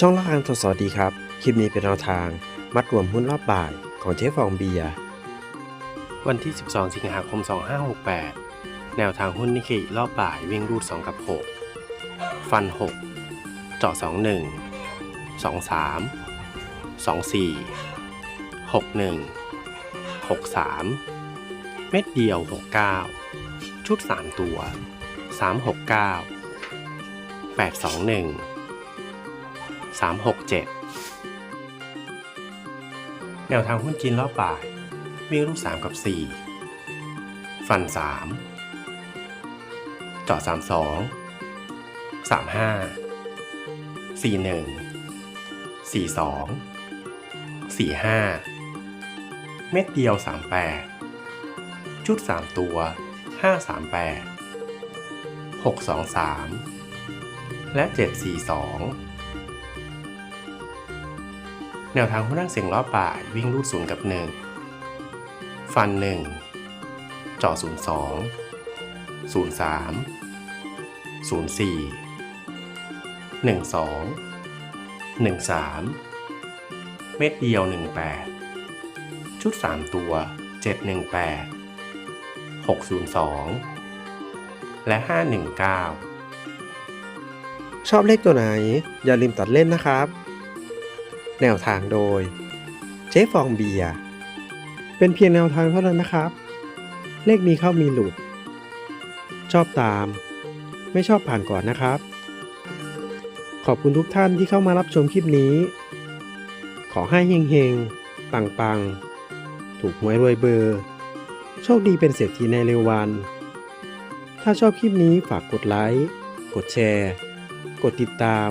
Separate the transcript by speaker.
Speaker 1: ช่องละครังทศสวัสดีครับ คลิปนี้เป็นแนวทาง มัดรวมหุ้นรอบบ่ายของเจ๊ฟองเบียร์วันที่ 12 สิงหาคม 2568 แนวทางหุ้นนิเคอิรอบบ่ายวิ่งรูด 2 กับ 6 ฟัน 6 เจาะ 21 23 24 61 63 เม็ดเดียว 69 ชุด 3 ตัว 369 821 367 แนวทางหุ้นจีนรอบบ่าย วิ่งรูป 3 กับ 4 ฟัน 3 เจาะ 32 35 41 42 45 เม็ดเดียว 38 ชุด 3 ตัว 538 623 และ 742 แนวทางหุ้นั่งเสียงรอบบ่าวิ่งรูดศูนย์กับ 1 ฟัน 1 จ่อ 02 03 04 12 13 เม็ดเดียว 18 ชุด 3 ตัว 718 602 และ 519 ชอบเลขตัวไหน อย่าลืมตัดเล่นนะครับ แนวทางโดย เจ๊ฟองเบียร์เป็นเพียงแนวทางเท่านั้นนะครับ เลขมีเข้ามีหลุด ชอบตาม ไม่ชอบผ่านก่อนนะครับ ขอบคุณทุกท่านที่เข้ามารับชมคลิปนี้ ขอให้เฮงๆ ปังๆ ถูกหวยรวยเบอร์ โชคดีเป็นเศรษฐีในเร็ววัน ถ้าชอบคลิปนี้ฝากกดไลค์ กดแชร์ กดติดตาม